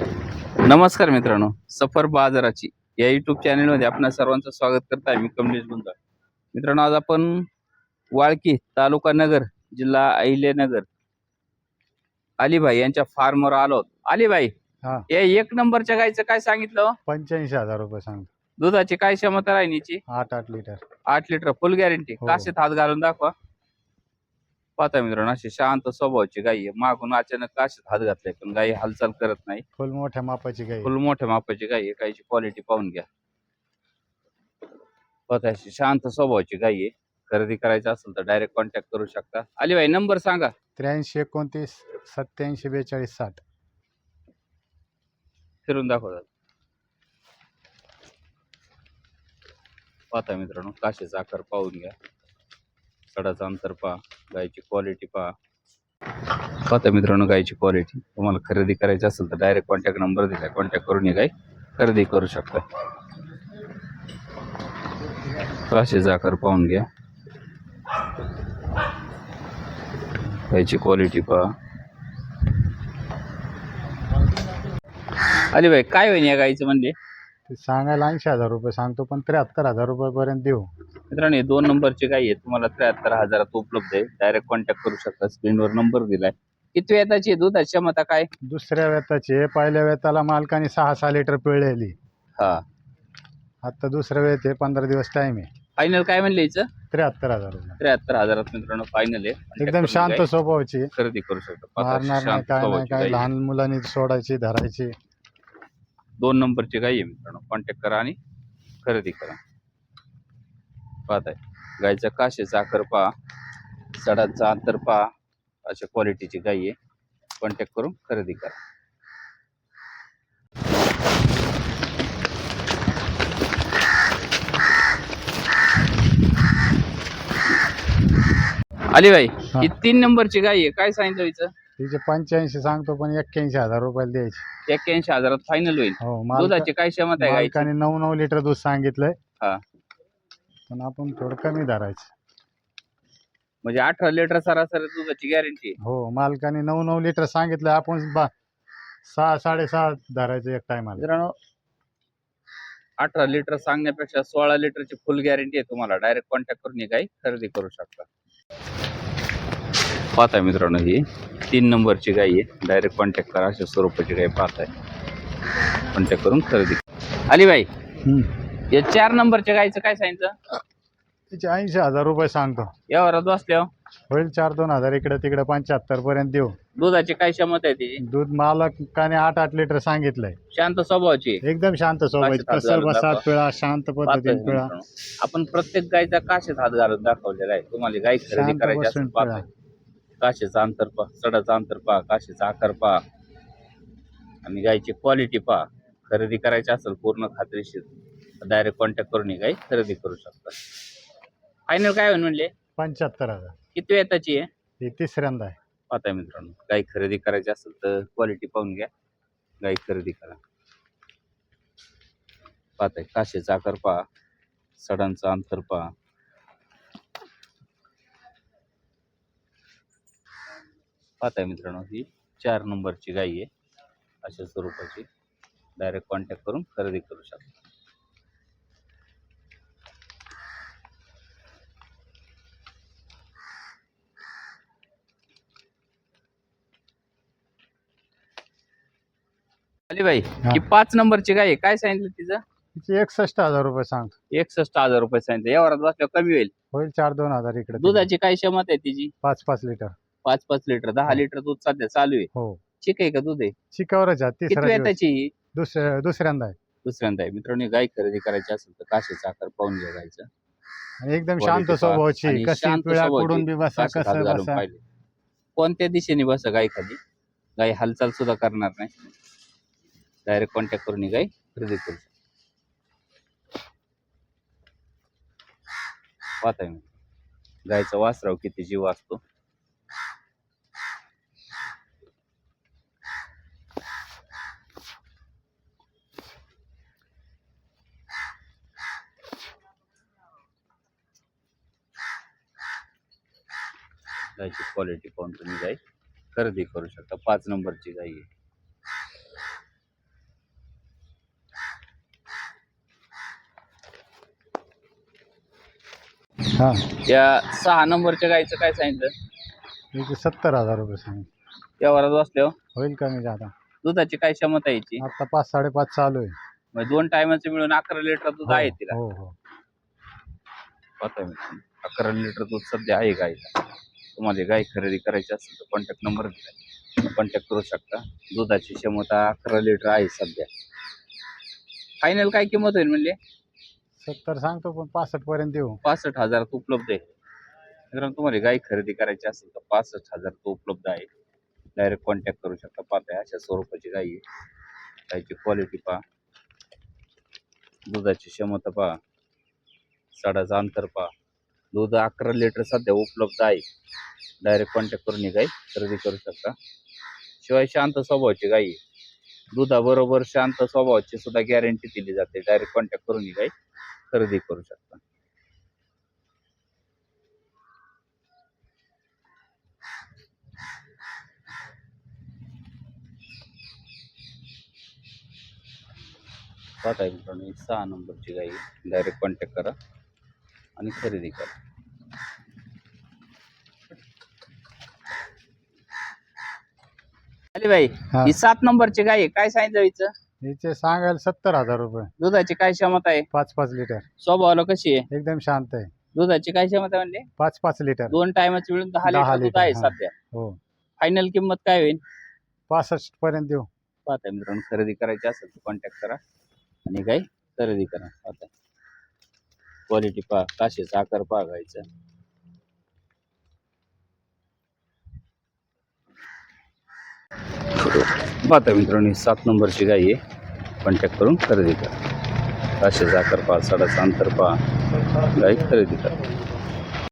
नमस्कार मित्रांनो सफर बाजाराची या युट्यूब चॅनलमध्ये आपणा सर्वांचं स्वागत करत आहे मी कमलेश गुंजाळ. मित्रांनो आज आपण वाळकी तालुका नगर जिल्हा अहिल्यानगर अलिभाई यांच्या फार्मवर आलो आहोत. अलिभाई हा. या एक नंबरच्या गायचं काय सांगितलं? हो? पंच्याऐंशी हजार रुपये सांगतो दुधाची काय क्षमता राहिनीची आठ आठ लिटर. आठ लिटर फुल गॅरंटी हो. काशीत हात घालून दाखवा. पाहता मित्रांनो अशी शांत स्वभावाची गाई आहे. मागून अचानक काशीत हात घातलाय पण गाई हालचाल करत नाही. फुल मोठ्या मापाची गाई फुल मोठ्या मापाची गाई आहे. गाईची क्वालिटी पाहून घ्या. अशी शांत स्वभावाची गाई आहे. खरेदी करायचं असेल तर डायरेक्ट कॉन्टॅक्ट करू शकता. अली भाई नंबर सांगा. त्र्याऐंशी एकोणतीस सत्याऐंशी बेचाळीस साठ. फिरून दाखवतात पाहता मित्रांनो काशीचा आकार पाहून घ्या. सडाचं अंतर पहा. गायची क्वालिटी पहा. पाहता मित्रांनो गायची क्वालिटी तुम्हाला खरेदी करायची असेल तर डायरेक्ट कॉन्टॅक्ट नंबर दिलाय कॉन्टॅक्ट करून ही गाय खरेदी करू शकता. असे जाकर पाहून घ्या. गायची क्वालिटी पहा. अरे भाई काय होईन या गाईचं म्हणजे ते सांगायला ऐंशी हजार रुपये सांगतो पण त्र्याहत्तर हजार रुपयापर्यंत देऊ. मित्रांनो हे दोन नंबरची गाई आहे तुम्हाला त्र्याहत्तर हजारात उपलब्ध आहे. डायरेक्ट कॉन्टॅक्ट करू शकता. स्क्रीनवर नंबर दिलाय. किती वेताची दुधाची क्षमता काय? दुसऱ्या वेताचे पहिल्या वेताला मालकाने सहा सहा लिटर पिळलेली हा. आता दुसऱ्या वेत आहे. पंधरा दिवस टाइम आहे. फायनल काय म्हणले हिचं त्र्याहत्तर हजार रुपये. त्र्याहत्तर हजारात मित्रांनो फायनल आहे. Contact एकदम करून शांत गाई स्वभावाची खरेदी करू शकता. मारणार नाही काय नाही काय आहे. लहान मुलांनी सोडायची धरायची. दोन नंबरची गाई आहे मित्रांनो. कॉन्टॅक्ट करा आणि खरेदी करा. पाहताय. गायचा काशेचा आकार पहा. सडाचा अंतर पहा. अशा क्वालिटीची गाई आहे. कॉन्टॅक्ट करून खरेदी करा. अली भाई हा. तीन नंबरची गाई आहे. काय सांगितलं हिचं? तिचे पंच्याऐंशी सांगतो पण एक्क्याऐंशी हजार रुपयाला द्यायची. एक्क्याऐंशी हजारात फायनल होईल. हो मालका- दुधाची काय क्षमता आहे गाईची? मालकाने नऊ नऊ लिटर दूध सांगितलंय. हा. पण आपण थोडं कमी धरायचं. म्हणजे अठरा लिटर सरासरी दुधाची गॅरंटी हो मालकाने नऊ नऊ लिटर सांगितलं आपण बा सहा साडेसहा धरायचं एक टायमाला मित्रांनो अठरा लिटर सांगण्यापेक्षा सोळा लिटरची फुल गॅरंटी आहे तुम्हाला. डायरेक्ट कॉन्टॅक्ट करून ही गाई खरेदी करू शकता. पाहताय मित्रांनो ही. तीन नंबरची गाई आहे. डायरेक्ट कॉन्टॅक्ट करा अशा स्वरूपाची गाई पाहताय. कॉन्टॅक्ट करून खरेदी अली भाई या चार नंबरच्या गाईचं काय सांगितलं? तिचे ऐंशी हजार रुपये सांगतो. यावरात बसल्या होईल चार दोन हजार इकडे तिकडे पंच्याहत्तर पर्यंत देऊ. दुधाची काय क्षमता आहे तिची? दूध मालकाने आठ आठ लिटर सांगितलंय. शांत स्वभावाची. आहे. एकदम शांत सोबत दाखवा. पिळा शांत पाहताय पद्धतीने पिळा. मित्रांनो. आपण प्रत्येक गायचा काशेत हात घालून दाखवलेला आहे. तुम्हाला गाय खरेदी शांत करायची बसून असेल पाहताय. काशेचा अंतर पहा सडाचा अंतर पहा काशेचा आकार पहा. आणि गायची क्वालिटी पहा. खरेदी करायची असेल पूर्ण खात्रीशीर डायरेक्ट कॉन्टॅक्ट करून गाय खरेदी करू शकता. फायनल काय होईल म्हणले? पंच्याहत्तर हजार. किती वेताची आहे? हे तिसऱ्यांदा आहे. पाहताय मित्रांनो गाय खरेदी करायची असेल तर क्वालिटी पाहून घ्या. गाय खरेदी करा. पाहताय काशेचा आकार पहा सडांचा अंतर पहा. पाहताय मित्रांनो ही चार नंबरची गाय आहे. अशा स्वरूपाची डायरेक्ट कॉन्टॅक्ट करून खरेदी करू शकता. अली भाई हा. पाच नंबरची गाय आहे. काय सांगितलं तिचं? तिचे एकसष्ट हजार रुपये सांगतो. एकसष्ट हजार रुपये सांगितलं. यावरात बसल्यावर कमी होईल. होईल चार दोन हजार इकडे. दुधाची काय क्षमता आहे तिची? पाच पाच लिटर. पाच पाच लिटर दहा. लिटर दूध सध्या चालू आहे. हो. आहे का दूध आहे? चिकावरच आहे. किती तिसरा दिवस. वेताची ही? दुसऱ्या दुसऱ्यांदा आहे. दुसऱ्यांदा आहे. मित्रांनो गाय खरेदी करायची असेल तर काशीचा आकार पाहून घ्या गायचं आणि एकदम Quality शांत. स्वभावाची आणि कशी शांत पिळा स्वभावाची. कुडून बी बसा काशीत हात कसं घालून बसा. पाहिले. कोणत्या दिशेने बसा गाय खाली? गाय हालचाल सुद्धा करणार नाही. डायरेक्ट कॉन्टॅक्ट करून ही गाय खरेदी करू शकता. पाहताय मी. गायचा वासराव किती जीव असतो गायची क्वालिटी पाहून तुम्ही गाय खरेदी करू शकता. पाच नंबरची गाय आहे. हा. या सहा नंबरच्या गायचं काय सांगितलं? सत्तर हजार रुपये सांग व्यवहारात असल्यावर हो? होईल कमी आता दुधाची काय क्षमता यायची आता पाच साडेपाच चालू आहे. दोन टायमाचे मिळून अकरा लिटर दूध हो, आहे तिला. हो हो. अकरा लिटर दूध सध्या आहे गायला तुम्हाला गाय खरेदी करायची असेल तर कॉन्टॅक्ट नंबर कॉन्टॅक्ट करू शकता. दुधाची क्षमता अकरा लिटर आहे सध्या. फायनल काय किंमत होईल म्हणजे सत्तर सांगतो पण पासष्ट पर्यंत देऊ. पासष्ट हजारात उपलब्ध आहे. मित्रांनो तुम्हाला गाय खरेदी करायची असेल तर पासष्ट हजार तो उपलब्ध आहे. डायरेक्ट कॉन्टॅक्ट करू शकता. पाहताय अशा स्वरूपाची गाय आहे. गायची क्वालिटी पहा. दुधाची क्षमता पहा. साडाचं अंतर पहा. दूध अकरा लिटर सध्या उपलब्ध आहे. डायरेक्ट कॉन्टॅक्ट करून ही गाय खरेदी करू शकता. शिवाय शांत स्वभावाची गाय आहे. दुधाबरोबर शांत स्वभावाची सुद्धा गॅरंटी दिली जाते. डायरेक्ट कॉन्टॅक्ट करून ही गाय खरेदी करू शकता. मित्रांनो सहा नंबरची गाई डायरेक्ट कॉन्टॅक्ट करा आणि खरेदी करा. अरे भाई हा. ही सात नंबरची गाय आहे. काय सांगितलं हिचं? याचे सांगायला सत्तर हजार रुपये. दुधाची काय क्षमता आहे? पाच पाच लिटर. स्वभावाला कशी आहे? एकदम शांत आहे. दुधाची काय क्षमता आहे म्हणले? पाच पाच लिटर. दोन टायमाची मिळून दहा दहा लिटर दूध लिटर, आहे हा. सध्या. हो. फायनल किंमत काय होईल? पासष्ट पर्यंत देऊ. पाहताय मित्रांनो खरेदी करायची असेल तर कॉन्टॅक्ट करा. आणि काही खरेदी करा. पाहताय क्वालिटी पहा. काशीचा आकार पहा गायचा पाहताय मित्रांनो ही सात नंबरची गाय आहे. कॉन्टॅक्ट करून खरेदी करा. काशीचा साखर पहा साडाचा अंतर पहा. गाय खरेदी करा.